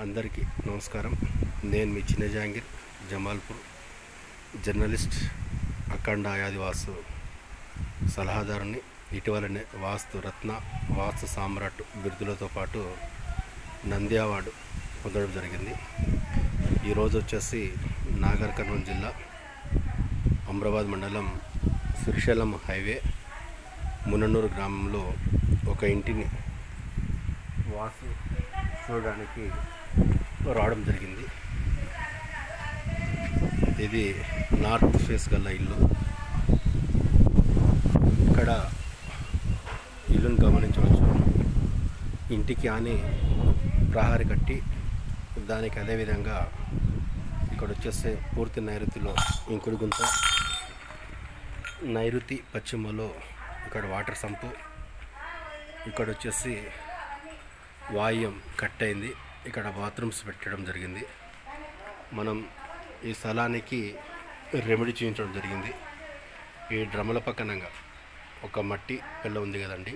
అందరికీ నమస్కారం. నేను మీ చిన్న జహాంగీర్ జమాల్పూర్ జర్నలిస్ట్ అఖండ ఆదివాసు సలహాదారుని ఇటీవలనే వాస్తు రత్న వాస్తు సామ్రాట్ బిరుదులతో పాటు నంది అవార్డు పొందడం జరిగింది. ఈరోజు వచ్చేసి నాగర్ కర్నూలు జిల్లా అమ్రాబాద్ మండలం శ్రీశైలం హైవే మునన్నూరు గ్రామంలో ఒక ఇంటిని వాసు చూడడానికి రావడం జరిగింది. ఇది నార్త్ ఫేస్ గల ఇల్లు. ఇక్కడ ఇల్లును గమనించవచ్చు. ఇంటికి అని ప్రహారీ కట్టి దానికి అదేవిధంగా ఇక్కడ వచ్చేస్తే పూర్తి నైరుతిలో ఇంకుడు గుంత నైరుతి పశ్చిమలో ఇక్కడ వాటర్ సంపు ఇక్కడ వచ్చేసి వాయుం కట్ అయింది ఇక్కడ బాత్రూమ్స్ పెట్టడం జరిగింది. మనం ఈ స్థలానికి రెమెడీ చేయించడం జరిగింది. ఈ డ్రమ్ముల పక్కనంగా ఒక మట్టి పిల్ల ఉంది కదండి.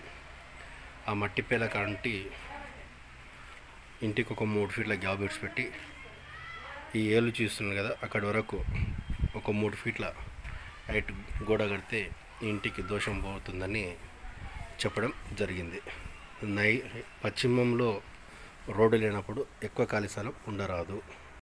ఆ మట్టి పిల్ల కంటి ఇంటికి ఒక మూడు ఫీట్ల గ్యాప్ పెట్టి ఈ ఏళ్ళు చూస్తున్నాను కదా అక్కడి వరకు ఒక మూడు ఫీట్ల హైట్ గోడ కడితే ఇంటికి దోషం పోతుందని చెప్పడం జరిగింది. నై పశ్చిమంలో రోడ్డు లేనప్పుడు ఎక్కువ ఖాళీ స్థలం ఉండరాదు.